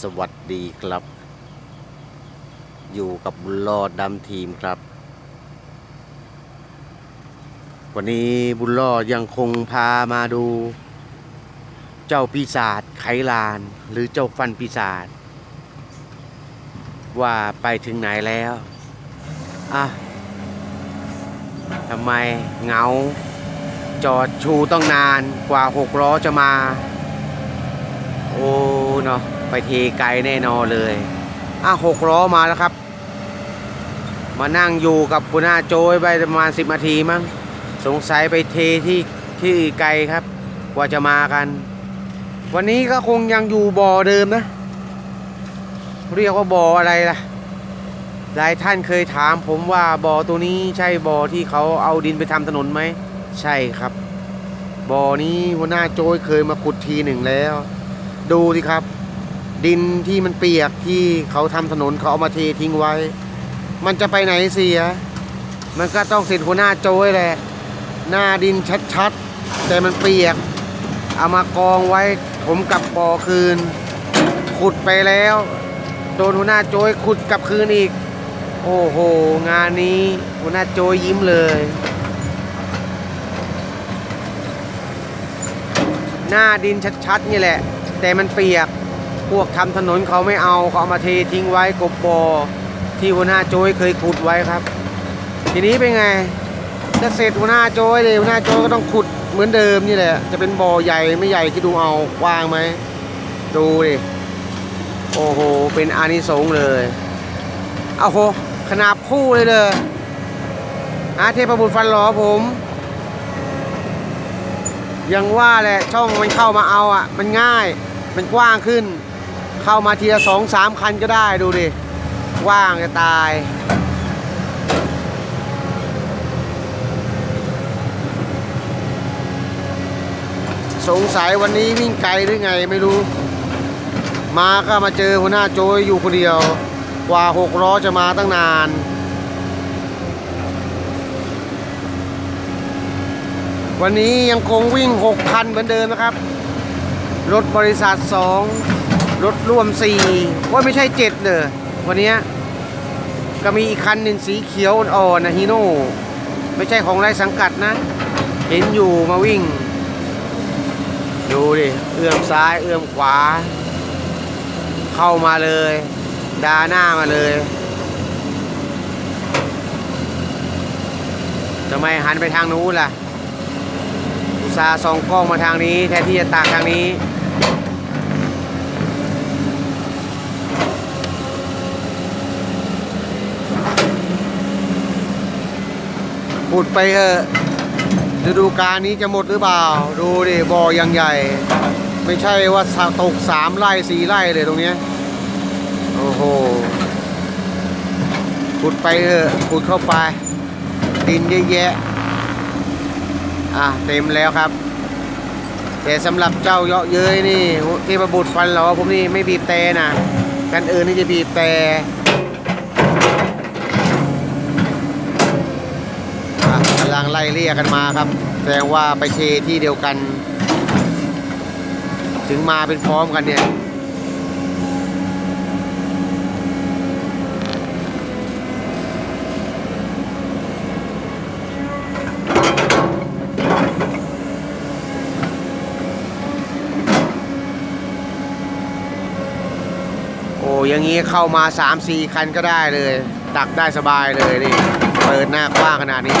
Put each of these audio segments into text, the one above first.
สวัสดีครับ อยู่กับบุญรอดดำทีมครับ วันนี้บุญรอดยังคงพามาดู เจ้าปีศาจไขลาน หรือเจ้าฟันปีศาจว่าไปถึงไหนแล้วอะทำไมเงา จอดชูต้องนานกว่าหกล้อจะมา โอ้ เนาะไปเทไกลแน่นอนเลยอะหกล้อมาแล้วครับ มานั่งอยู่กับคุณหน้าโจยไปประมาณสิบนาทีมั้งสงสัยไปเทที่ที่ไกลครับ กว่าจะมากัน วันนี้ก็คงยังอยู่บ่อเดิมนะ เรียกว่าบ่ออะไรล่ะหลายท่านเคยถามผมว่าบ่อตัวนี้ใช่บ่อที่เขาเอาดินไปทำถนนไหม ใช่ครับบ่อนี้หัวหน้าโจยเคยมาขุดทีหนึ่งแล้ว ดูสิครับ ดินที่มันเปียกที่เขาทำถนนเขาเอามาเททิ้งไว้ มันจะไปไหนเสีย มันก็ต้องเสร็จหัวหน้าโจยแหละ หน้าดินชัดๆ แต่มันเปียก เอามากองไว้ ผมกลับบ่อคืน ขุดไปแล้ว โดนหัวหน้าโจยขุดกลับคืนอีก โอ้โห งานนี้หัวหน้าโจยยิ้มเลยหน้าดินชัดๆนี่แหละ แต่มันเปียก พวกทำถนนเขาไม่เอาเขาเอามาเททิ้งไว้กบปอที่หัวหน้าโจยเคยขุดไว้ครับ ทีนี้เป็นไงจะเสร็จหัวหน้าโจยเลยหัวหน้าโจยก็ต้องขุดเหมือนเดิมนี่แหละ จะเป็นบ่อใหญ่ไม่ใหญ่ที่ดูเอากว้างไหมดูดิโอ้โหเป็นอานิสงส์เลยเอาโหขนาบคู่เลยเลยอาเทพบุตรฟันหลอผม ยังว่าแหละช่องมันเข้ามาเอาอะ มันง่ายมันกว้างขึ้น เข้ามาทีละสองสามคันก็ได้ดูดิว้างจะตายสงสัยวันนี้วิ่งไกลหรือไงไม่รู้ มาก็มาเจอหัวหน้าโจยอยู่คนเดียว กว่าหกล้อจะมาตั้งนาน วันนี้ยังคงวิ่ง6คันเหมือนเดิมนะครับ รถบริษัท2 รถร่วม4ว่าไม่ใช่7เนอวันนี้ก็มีอีกคันหนึ่งสีเขียวอ่อนนะฮีโน่ไม่ใช่ของไรสังกัดนะ เห็นอยู่มาวิ่ง ดูดิ เอื้อมซ้ายเอื้อมขวา เข้ามาเลย ดาหน้ามาเลยทำไมหันไปทางนู้นล่ะอุตส่าห์ส่องกล้องมาทางนี้ แทนที่จะตากทางนี้ ขุดไปเถอะฤดูกาลนี้จะหมดหรือเปล่า ดูดิบ่อยังใหญ่ ไม่ใช่ว่าตกสามไร่สี่ไร่เลยตรงเนี้ยโอ้โหขุดไปเถอะขุดเข้าไป ดินเยอะแยะอะเต็มแล้วครับ แต่สำหรับเจ้าเยาะเย้ยนี่เทพบุตรฟันเหรอผมนี่ไม่บีบแต่นะกันอื่นนี่จะบีบแต่ ลังไล่เลี่ยกันมาครับ แสดงว่าไปเทที่เดียวกัน ถึงมาเป็นพร้อมกันเนี่ยโอ้ยังงี้เข้ามา 3 4 คันก็ได้เลย ตักได้สบายเลยนี่ เปิดหน้ากว้างขนาดนี้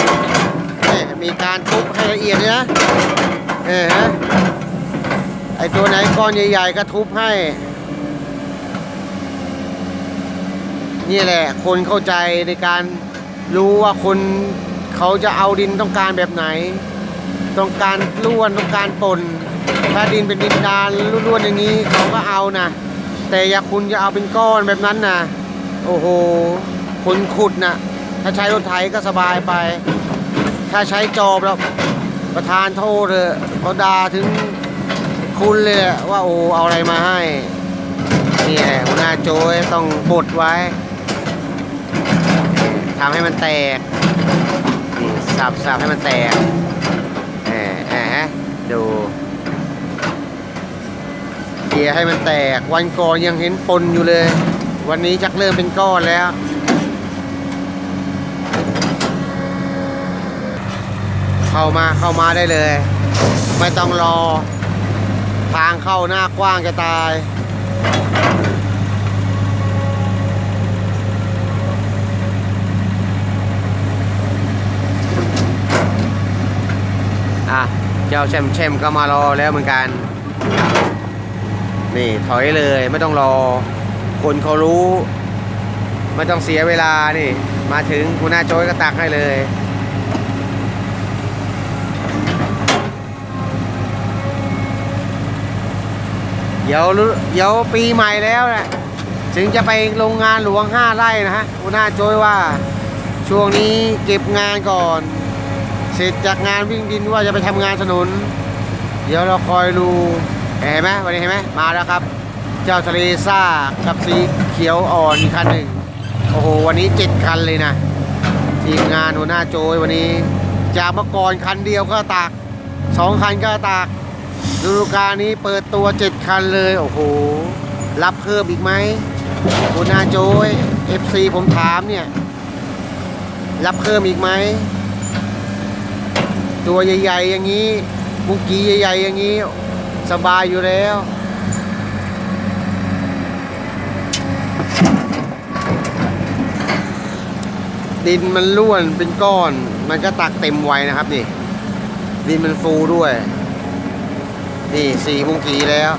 มีการทุบให้ละเอียดเลยนะเออฮะไอตัวไหนก้อนใหญ่ๆก็ทุบให้ นี่แหละ คนเข้าใจในการรู้ว่าคนเขาจะเอาดินต้องการแบบไหน ต้องการล้วนต้องการปนถ้าดินเป็นดินดานล้วนๆอย่างนี้เขาก็เอานะแต่อย่าคุณจะเอาเป็นก้อนแบบนั้นนะโอ้โหคนขุดนะถ้าใช้รถไถก็สบายไป ถ้าใช้จอบแล้วประธานโทษเลยเขาด่าถึงคุณเลยว่าโอ้เอาอะไรมาให้นี่แหละหัวหน้าโจยต้องบดไว้ทำให้มันแตกนี่สับสับให้มันแตกแหมแหมดูเกียให้มันแตกวันก่อนยังเห็นปนอยู่เลย วันนี้จักเริ่มเป็นก้อนแล้ว เข้ามาเข้ามาได้เลย ไม่ต้องรอ ทางเข้าหน้ากว้างจะตายอะเจ้าแชมแชมก็มารอแล้วเหมือนกัน นี่ถอยเลยไม่ต้องรอ คนเขารู้ ไม่ต้องเสียเวลานี่ มาถึงคุณหน้าโจ้ยก็ตักให้เลย เดี๋ยวเดี๋ยวปีใหม่แล้วนะถึงจะไปโรงงานหลวงห้าไร่นะฮะคุณหน้าโจยว่าช่วงนี้เก็บงานก่อน เสร็จจากงานวิ่งดินว่าจะไปทำงานถนน เดี๋ยวเราคอยดูเห็นไหมวันนี้เห็นไหมมาแล้วครับ เจ้าทะเลซ่ากับสีเขียวอ่อนอีกคันหนึ่งโอ้โหวันนี้เจ็ดคันเลยนะทีมงานหัวหน้าโจยวันนี้จากเมื่อก่อนคันเดียวก็ตากสองคันก็ตาก ฤดูกาลนี้เปิดตัวเจ็ดคันเลย โอ้โห รับเพิ่มอีกไหมหัวหน้าโจย FC ผมถามเนี่ย รับเพิ่มอีกไหม ตัวใหญ่ๆอย่างนี้บุกี้ใหญ่ๆอย่างนี้ สบายอยู่แล้วดินมันร่วนเป็นก้อน มันก็ตักเต็มไวนะครับนี่ ดินมันฟูด้วย นี่สี่มุงกีแล้ว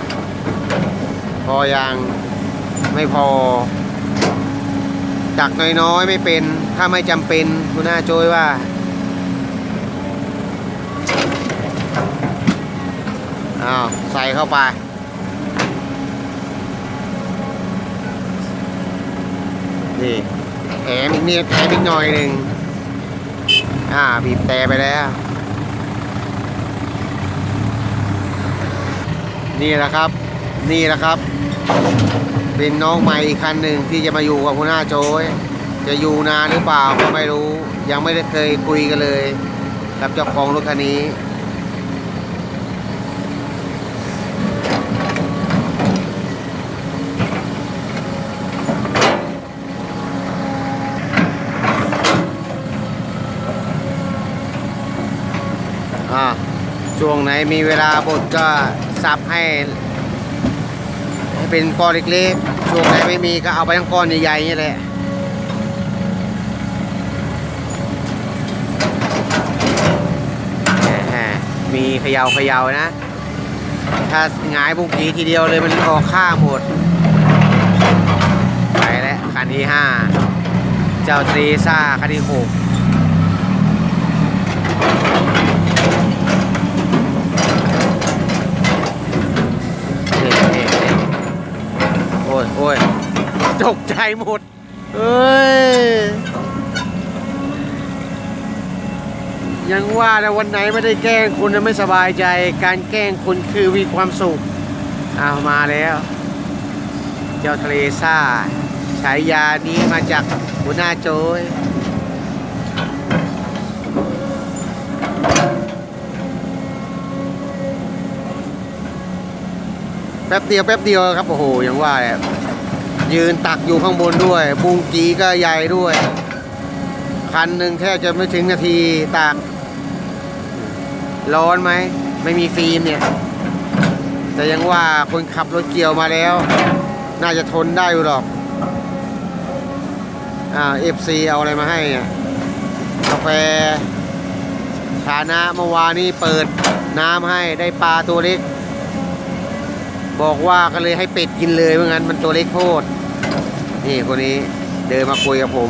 พอยังไม่พอตักน้อยๆไม่เป็น ถ้าไม่จำเป็นคุณหน้าโจยว่า อ้าว ใส่เข้าไป นี่แถมอีกนิดแถมอีกหน่อยหนึ่งอ่า บีบแต่ไปแล้ว นี่แหละครับ นี่แหละครับ เป็นน้องใหม่อีกคันหนึ่งที่จะมาอยู่กับหัวหน้าโจยจะอยู่นานหรือเปล่าก็ไม่รู้ ยังไม่ได้เคยคุยกันเลย กับเจ้าของรถคันนี้อ่าช่วงไหนมีเวลาบดก็ สับให้ให้เป็นก้อนเล็กๆช่วงไหนไม่มีก็เอาไปทั้งก้อนใหญ่ๆนี่แหละแหมมีเขยาเขยานะ ถ้าหงายบุกกีทีเดียวเลยมันออกข้าหมด ไปแล้วคันที่ห้า เจ้าทรีซ่าคันที่หก นี่นี่นี่โอ้ยโอ้ย ตกใจหมด เอ้ย ยังว่านะวันไหนไม่ได้แกล้งคุณนะไม่สบายใจ การแกล้งคุณคือมีความสุขเอามาแล้ว เจ้าทะเลซ่าฉายานี้มาจากหัวหน้าโจยแป๊บเดียวแป๊บเดียวครับ โอ้โหย่างว่าเนี่ย ยืนตักอยู่ข้างบนด้วยบุงกีก็ใหญ่ด้วย คันหนึ่งแทบจะไม่ถึงนาทีตากร้อนไหม ไม่มีฟิล์มเนี่ย แต่ยังว่าคนขับรถเกี่ยวมาแล้ว น่าจะทนได้อยู่หรอก อ่าเอฟซีเอาอะไรมาให้เนี่ยกาแฟฐานะเมื่อวานนี้เปิดน้ำให้ได้ปลาตัวเล็ก บอกว่าก็เลยให้เป็ดกินเลยเพราะงั้นมันตัวเล็กโคตรนี่คนนี้เดินมาคุยกับผม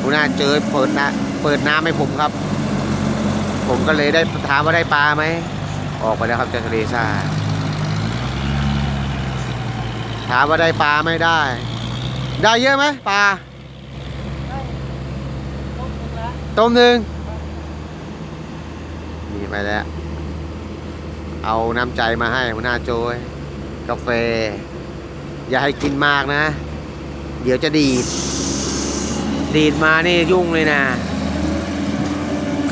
หัวหน้าเจอเปิดน้ำเปิดน้ำให้ผมครับ ผมก็เลยได้ถามว่าได้ปลาไหม ออกไปแล้วครับเจาทะเลซ่าถามว่าได้ปลาไม่ได้ ได้เยอะไหมปลาต้มหนึ่งนี่ไปแล้ว เอาน้ำใจมาให้หัวหน้าโจย กาแฟ อย่าให้กินมากนะ เดี๋ยวจะดีด ดีดมานี่ยุ่งเลยนะ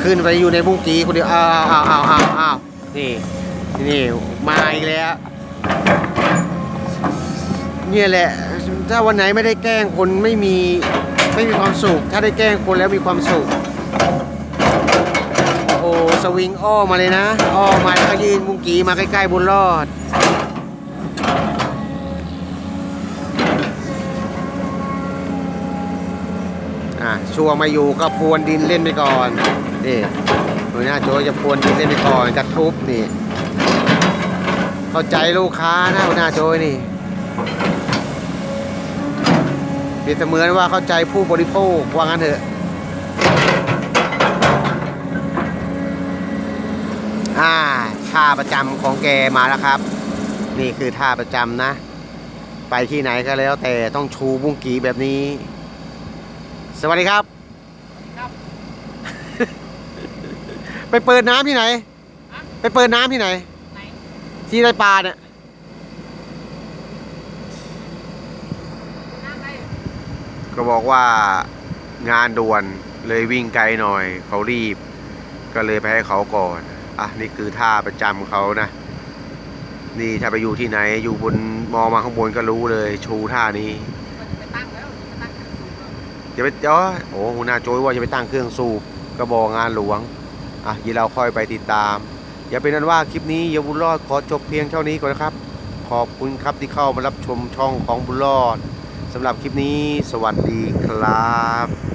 ขึ้นไปอยู่ในบุ้งกีคนเดียวอ้าวอ้าวอ้าวอ้าวอ้าวนี่นี่มาอีกแล้วเนี่ยแหละ ถ้าวันไหนไม่ได้แกล้งคนไม่มีไม่มีความสุข ถ้าได้แกล้งคนแล้วมีความสุข โอ้สวิงอ้อมาเลยนะ อ้อมาแล้วก็ยืนมุงกีมาใกล้ๆบุญรอด ช่วมาอยู่ก็พวนดินเล่นไปก่อนนี่หัวหน้าโจจะพวนดินเล่นไปก่อนกระทุบนี่ เข้าใจลูกค้านะหัวหน้าโจนี่เปรียบเสมือนว่าเข้าใจผู้บริโภคว่างั้นเถอะอ่าท่าประจำของแกมาแล้วครับ นี่คือท่าประจำนะ ไปที่ไหนก็แล้วแต่ต้องชูบุ้งกีแบบนี้ สวัสดีครับครับ ไปเปิดน้ำที่ไหนฮะไปเปิดน้ำที่ไหนไหนที่ได้ปลาเนี่ยน้ำอะไรก็บอกว่างานด่วนเลยวิ่งไกลหน่อย เขารีบ ก็เลยไปให้เขาก่อน อะ นี่คือท่าประจำเขานะ นี่ถ้าไปอยู่ที่ไหนอยู่บนมองมาข้างบนก็รู้เลย ชูท่านี้ จะไปอ๋อโอ้หัวหน้าโจยว่าจะไปตั้งเครื่องสูบกระบอกงานหลวง อะยีเราค่อยไปติดตาม อย่าเป็นนั้นว่าคลิปนี้อย่าบุญรอดขอจบเพียงเท่านี้ก่อนนะครับ ขอบคุณครับที่เข้ามารับชมช่องของบุญรอดสำหรับคลิปนี้สวัสดีครับ